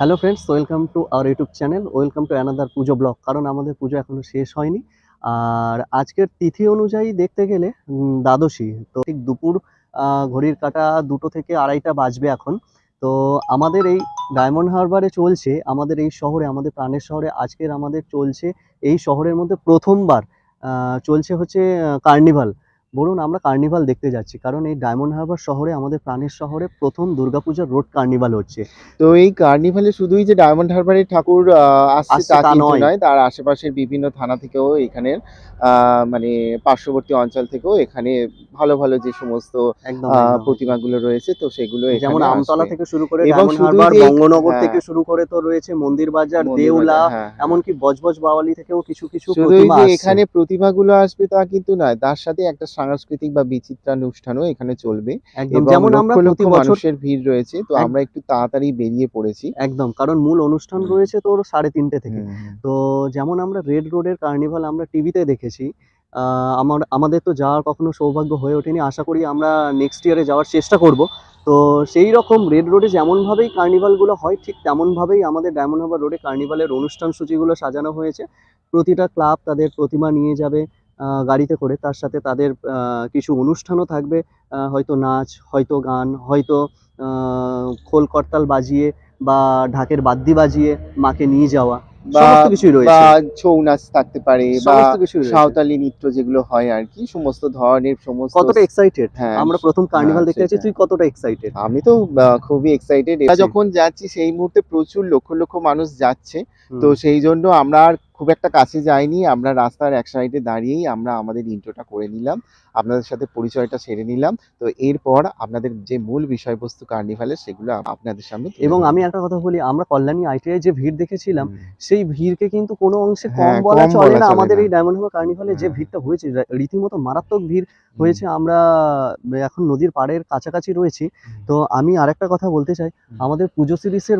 Hello friends welcome to our YouTube channel welcome to another Pujo vlog কারণ আমাদের পুজো এখনও শেষ হয়নি। আর আজকের তিথি অনুযায়ী দেখতে গেলে দ্বাদশী। তো ঠিক দুপুর ঘড়ির কাটা দুটো থেকে আড়াইটা বাজবে এখন। তো আমাদের এই ডায়মন্ড হারবারে চলছে, আমাদের এই শহরে, আমাদের প্রাণের শহরে আজকের আমাদের চলছে, এই শহরের মধ্যে প্রথমবার চলছে হচ্ছে কার্নিভাল বলুন আমরা কার্নিভাল দেখতে যাচ্ছি কারণ এই ডায়মন্ড হারবার শহরে আমাদের প্রাণের শহরে প্রথম দুর্গাপূজার রোড কার্নিভাল হচ্ছে তো এই কার্নিভালে শুধুই যে ডায়মন্ড হারবারের ঠাকুর আসছে তা নয়। তার আশেপাশের বিভিন্ন থানা থেকেও এখানের মানে পার্শ্ববর্তী অঞ্চল থেকেও এখানে ভালো ভালো যে সমস্ত প্রতিমাগুলো রয়েছে তো সেগুলো যেমন আমতলা থেকে শুরু করে ডায়মন্ড হারবার বঙ্গনগর হ্যাঁ। থেকে শুরু করে তো রয়েছে মন্দির বাজার দেউলা হ্যাঁ, হ্যাঁ। এমনকি বজবজ বাওয়ালি থেকেও কিছু কিছু প্রতিমা এখানে প্রতিভাগুলো আসবে তা কিন্তু নয় তার সাথে একটা সাংস্কৃতিক বা বিচিত্রানুষ্ঠানও এখানে চলবে একদম যেমন আমরা প্রতি বছর মানুষের ভিড় রয়েছে তো আমরা একটু তাড়াতাড়ি বেরিয়ে পড়েছি। একদম কারণ মূল অনুষ্ঠান। রয়েছে তোর সাড়ে তিনটে থেকে। তো যেমন আমরা রেড রোডের কার্নিভাল আমরা টিভিতে দেখেছি আমার আমাদের তো যাওয়ার কখনো সৌভাগ্য হয়ে ওঠেনি। আশা করি আমরা নেক্সট ইয়ারে যাওয়ার চেষ্টা করব। তো সেই রকম রেড রোডে যেমনভাবেই কার্নিভালগুলো হয় ঠিক তেমনভাবেই আমাদের ডায়মন্ড হারবার রোডে কার্নিভালের অনুষ্ঠান সূচিগুলো সাজানো হয়েছে। প্রতিটা ক্লাব তাদের প্রতিমা নিয়ে যাবে গাড়িতে করে। তার সাথে তাদের আহ, কিছু অনুষ্ঠানও থাকবে। আহ, হয়তো নাচ হয়তো গান হয়তো আহ, খোল করতাল বাজিয়ে বা ঢাকের বাদ্যি বাজিয়ে মাকে নিয়ে যাওয়া। সমস্ত কিছুই বা ছৌ নাচ থাকতে পারে বা সাঁওতালি নৃত্য যেগুলো হয় আর কি সমস্ত ধরনের সমস্ত কতটা এক্সাইটেড হ্যাঁ, আমরা প্রথম কার্নিভাল হ্যাঁ, দেখতে যাচ্ছি তুই কতটা এক্সাইটেড আমি তো খুবই এক্সাইটেড. যখন যাচ্ছি সেই মুহূর্তে প্রচুর লক্ষ লক্ষ মানুষ যাচ্ছে। তো সেই জন্য আমরা আর খুব একটা কাছে যাইনি আমরা রাস্তার এক সাইডে দাঁড়িয়েই আমরা আমাদের ইন্ট্রোটা করে নিলাম আপনাদের সাথে পরিচয়টা সেরে নিলাম তো এরপর আপনাদের যে মূল বিষয়বস্তু কার্নিভালের সেগুলো আপনাদের সামনে এবং আমি একটা কথা বলি আমরা কল্যাণী আইটিআই যে ভিড় দেখেছিলাম সেই ভিড়কে কিন্তু কোনো অংশে কম হ্যাঁ, বলা চলে না। আমাদের এই ডায়মন্ড হারবার কার্নিভালে যে ভিড়টা হয়েছে রীতিমতো মারাত্মক ভিড় হয়েছে। আমরা এখন নদীর পাড়ের কাছাকাছি রয়েছি তো আমি আরেকটা কথা বলতে চাই। আমাদের পুজো সিরিজের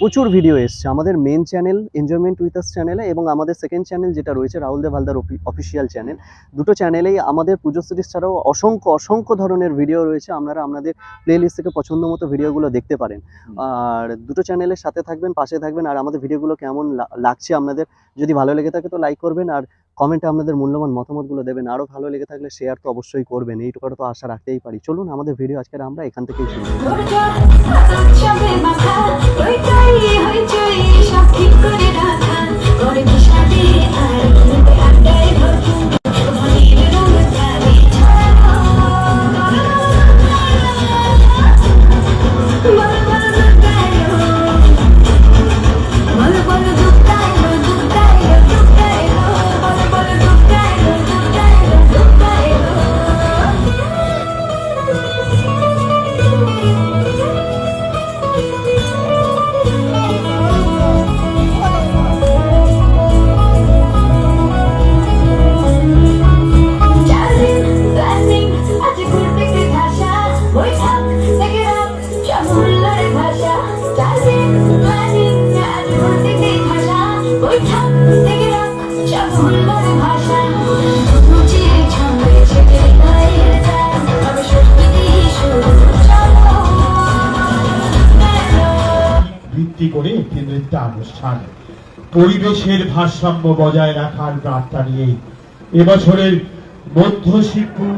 প্রচুর ভিডিও এসছে। আমাদের main channel enjoyment with us চ্যানেলে এবং আমাদের সেকেন্ড চ্যানেল যেটা রয়েছে রাহুল দেব হালদার অফিসিয়াল চ্যানেল দুটো চ্যানেলেই আমাদের পুজো সিরিজ ছাড়াও অসংখ্য অসংখ্য ধরনের ভিডিও রয়েছে। আপনারা আপনাদের প্লে লিস্ট থেকে পছন্দ মতো ভিডিওগুলো দেখতে পারেন। আর দুটো চ্যানেলের সাথে থাকবেন পাশে থাকবেন আর আমাদের ভিডিওগুলো কেমন লাগছে আপনাদের যদি ভালো লেগে থাকে তো লাইক করবেন আর কমেন্টে আপনাদের মূল্যবান মতামতগুলো দেবেন। আরও ভালো লেগে থাকলে শেয়ার তো অবশ্যই করবেন। এইটুকুটা তো আশা রাখতেই পারি। চলুন আমাদের ভিডিও আজকের আমরা এখান থেকেই শুরু ভিত্তি করে একটি নৃত্যানুষ্ঠান। পরিবেশের ভারসাম্য বজায় রাখার বার্তা নিয়ে এবছরের মধ্য শিবপুর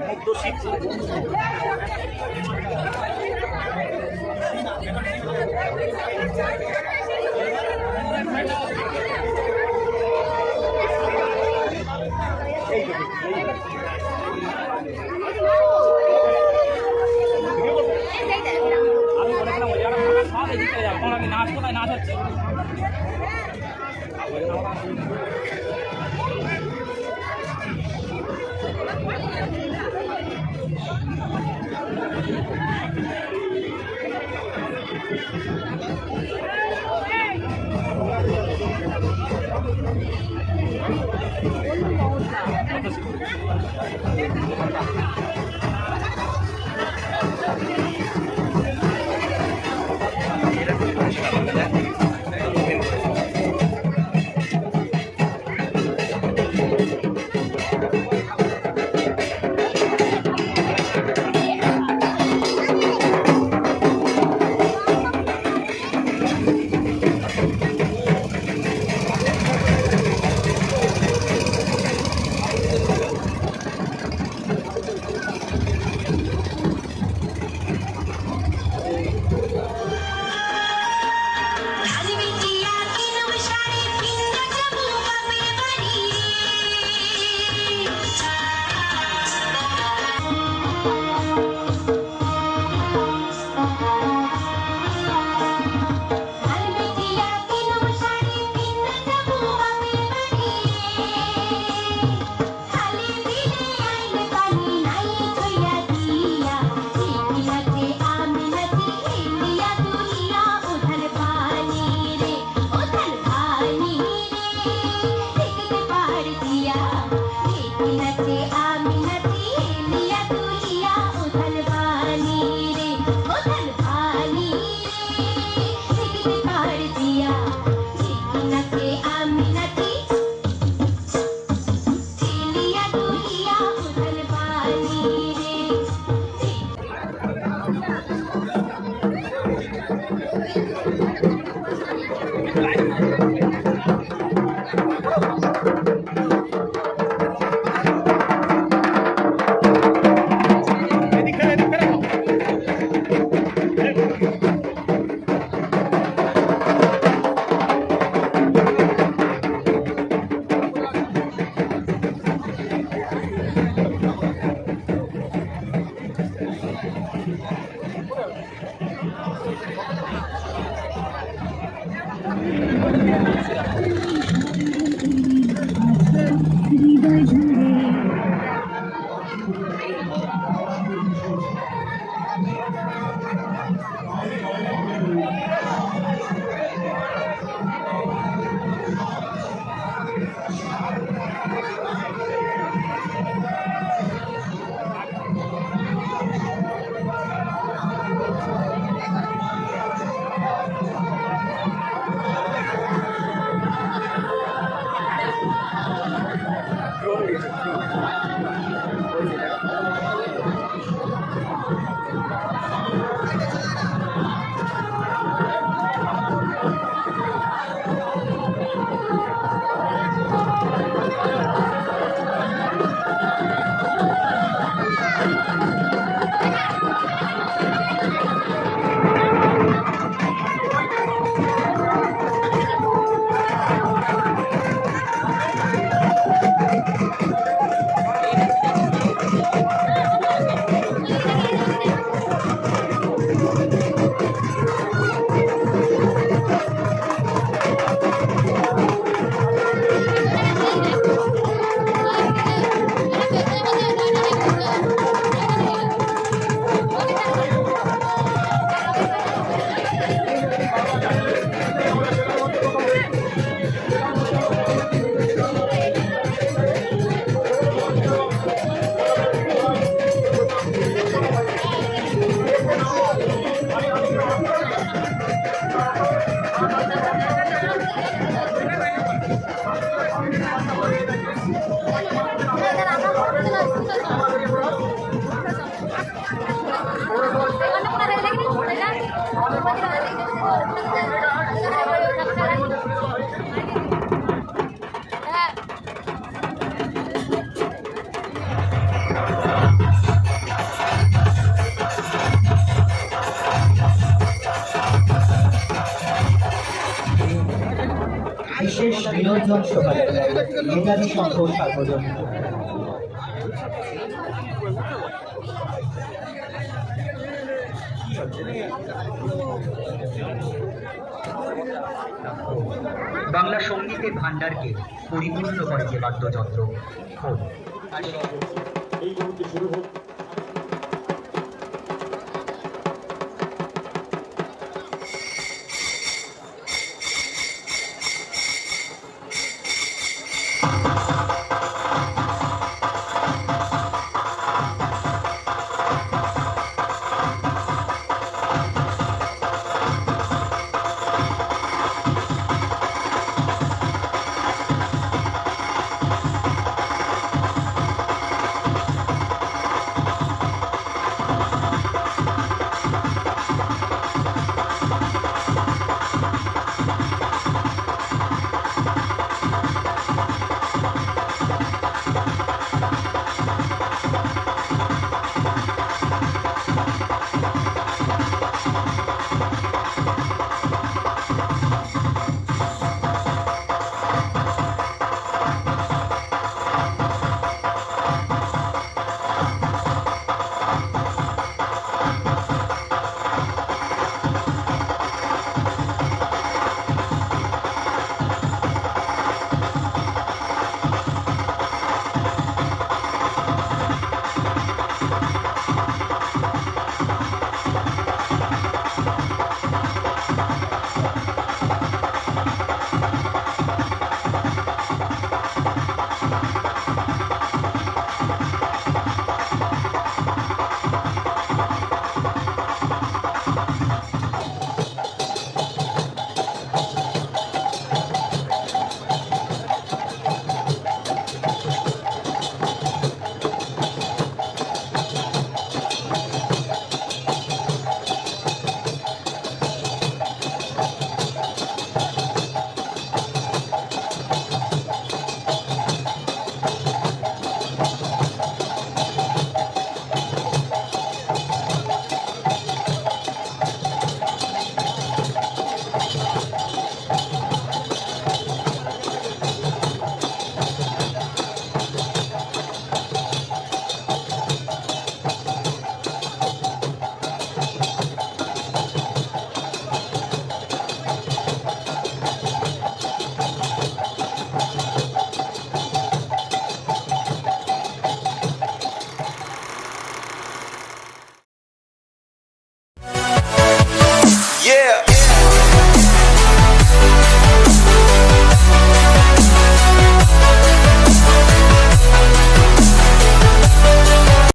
মুগ্ধ শিখছে আমি নাচ কোথায় নাচ হচ্ছে। বিশেষ বিনোদন শোভাযাত্রা বাংলা সঙ্গীতের ভান্ডারকে পরিপূর্ণ করে যে বাদ্যযন্ত্র। এই মুহূর্তে শুরু হোক।